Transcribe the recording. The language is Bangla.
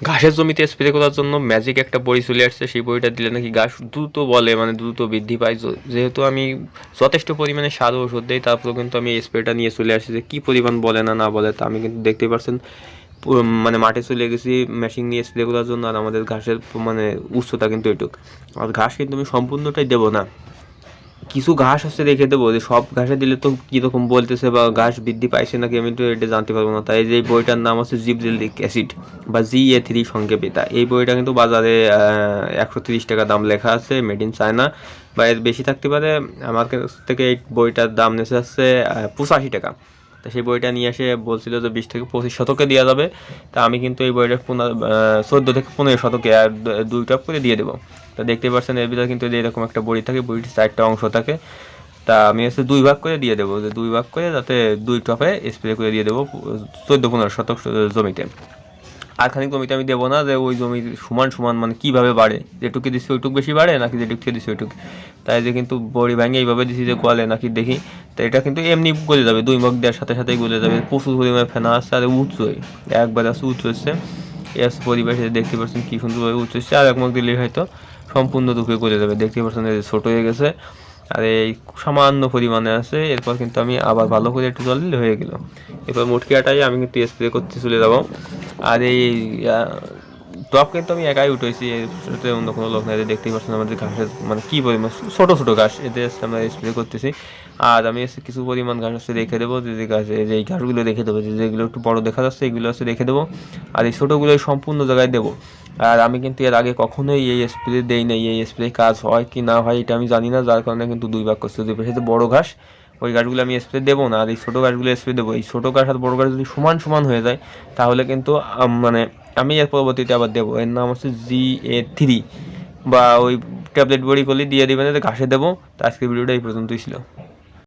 ঘাসের জমিতে স্প্রে করার জন্য ম্যাজিক একটা বড়ি চলে আসছে, সেই বড়িটা দিলে নাকি ঘাস দ্রুত বলে মানে দ্রুত বৃদ্ধি পায়। যেহেতু আমি যথেষ্ট পরিমাণে সার ওষুধ দিই, তারপরেও কিন্তু আমি স্প্রেটা নিয়ে চলে আসছি যে কী পরিমাণ বলে না না বলে, তা আমি কিন্তু দেখতেই পারছেন মানে মাঠে চলে গেছি মেশিন নিয়ে স্প্রে করার জন্য, আর আমাদের ঘাসের মানে উচ্চতা কিন্তু এটুক। আর ঘাস কিন্তু আমি সম্পূর্ণটাই দেবো না। কিছু ঘাস আছে রেখে দেবো, যে সব ঘাসে দিলে তো কীরকম বলতেছে বা ঘাস বৃদ্ধি পাইছে নাকি আমি তো এটা জানতে পারব না। তাই যে বইটার নাম হচ্ছে জিবজেলিক অ্যাসিড বা জি এ থ্রি সংক্ষেপিতা। এই বইটা কিন্তু বাজারে একশো তিরিশ টাকা দাম লেখা আছে, মেড ইন চায়না বা এর বেশি থাকতে পারে। আমার কাছ থেকে এই বইটার দাম নেছে হচ্ছে পঁচাশি টাকা। তা সেই বইটা নিয়ে এসে বলছিল যে বিশ থেকে পঁচিশ শতকে দেওয়া যাবে। তা আমি কিন্তু এই বইটা পনেরো চোদ্দ থেকে পনেরো শতকে আর দুই টপ করে দিয়ে দেবো। তা দেখতে পাচ্ছেন এর ভিতরে কিন্তু এরকম একটা বই থাকে, বড়িটির চারটা অংশ থাকে। তা আমি হচ্ছে দুই ভাগ করে দিয়ে দেবো, যে দুই ভাগ করে যাতে দুই টপে স্প্রে করে দিয়ে দেবো চোদ্দ পনেরো শতক জমিতে। আর খানিক জমিতে আমি দেবো না, যে ওই জমি সমান সমান মানে কীভাবে বাড়ে, যেটুকু দিচ্ছি ওইটুকু বেশি বাড়ে, নাকি যেটুকু দিচ্ছি ওইটুকু। তাই যে কিন্তু বড়ি ভেঙে এইভাবে দিচ্ছি যে গলে নাকি দেখি। তো এটা কিন্তু এমনি গলে যাবে, দুই মগ দেওয়ার সাথে সাথেই গলে যাবে। প্রচুর পরিমাণে ফেনা আসছে আর উঁচুই একবার আসছে উঁচু হচ্ছে এই পরিবেশ দেখতে পাচ্ছেন কী সুন্দরভাবে উঁচু হচ্ছে আর এক মগ দিলেই হয়তো সম্পূর্ণ রূপে গলে যাবে। দেখতে পাচ্ছেন ছোটো হয়ে গেছে, আর এই সামান্য পরিমাণে আছে। এরপর কিন্তু আমি আবার ভালো করে একটু জল হয়ে গেল। এরপর মুটকি আটাই আমি কিন্তু স্প্রে করতে চলে যাব। আর এই টপ কিন্তু আমি একাই উঠেছি, এর অন্য কোনো লোক নাই। দেখতেই পাচ্ছেন আমাদের ঘাসের মানে কী পরিমাণ, ছোটো ছোটো ঘাস। এদের আমরা স্প্রে করতেছি। আর আমি হচ্ছে কিছু পরিমাণ ঘাস হচ্ছে রেখে দেবো, যে যে গাছ, যে এই ঘাসগুলো রেখে দেবো, যে যেগুলো একটু বড় দেখা যাচ্ছে, এগুলো হচ্ছে রেখে দেবো আর এই ছোটোগুলো সম্পূর্ণ জায়গায় দেবো। আর আমি কিন্তু এর আগে কখনোই এই স্প্রে দেই নাই, এই স্প্রে কাজ হয় কি না হয় এটা আমি জানি না, যার কারণে কিন্তু দুই ভাগ করছি। দুই পাশে বড় ঘাস, ওই গাছগুলো আমি স্প্রে দেবো না, আর এই ছোটো গাছগুলো স্প্রে দেবো। এই ছোটো গাছ আর বড় গাছ যদি সমান সমান হয়ে যায়, তাহলে কিন্তু মানে আমি এর পরবর্তীতে আবার দেবো। এর নাম হচ্ছে জি এ থ্রি বা ওই ট্যাবলেট বড়ি করলে দিয়ে দেবেন ঘাসে দেবো। তো আজকের ভিডিওটা এই পর্যন্তই ছিল।